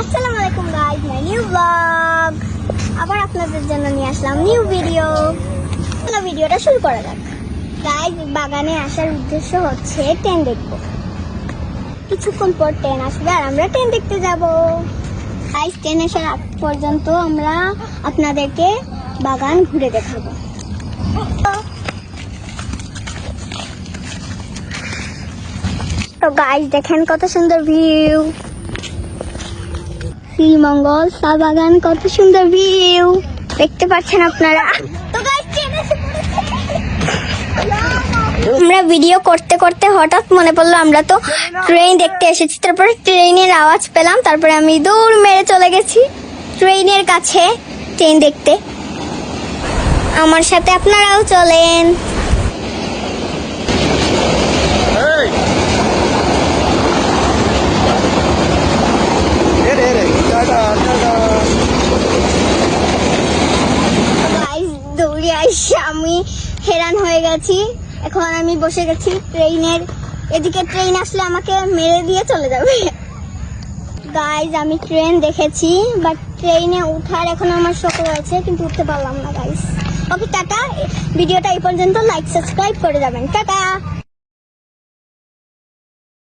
আসসালামু আলাইকুম guys my new blog আবার আপনাদের জন্য নিয়ে আসলাম নিউ ভিডিও চলো ভিডিওটা শুরু করা যাক। গাইস বাগানে আসার উদ্দেশ্য হচ্ছে ট্রেন দেখব। কিছুক্ষণ পর ট্রেন আসবে আর আমরা ট্রেন দেখতে যাব। গাইস ট্রেন আসার আগ পর্যন্ত আমরা আপনাদেরকে বাগান ঘুরে দেখাবো। তো গাইস দেখেন কত সুন্দর ভিউ শ্রীমঙ্গল চা বাগান কত সুন্দর ভিউ দেখতে পাচ্ছেন আপনারা। আমরা ভিডিও করতে করতে হঠাৎ মনে পড়ল আমরা তো ট্রেন দেখতে এসেছি। তারপরে ট্রেনের আওয়াজ পেলাম তারপরে আমি দূর মেরে চলে গেছি ট্রেনের কাছে ট্রেন দেখতে। আমার সাথে আপনারাও চলেন। গাইস আসছি, আমি হেরান হয়ে গেছি। এখন আমি বসে গেছি ট্রেনের। এদিকে ট্রেন আসলে আমাকে মেরে দিয়ে চলে যাবে। গাইজ আমি ট্রেন দেখেছি বাট ট্রেনে উঠার এখন আমার শখ রয়েছে, কিন্তু উঠতে পারলাম না গাইজ ওকে টাটা। ভিডিওটা এই পর্যন্ত লাইক সাবস্ক্রাইব করে যাবেন। টাটা!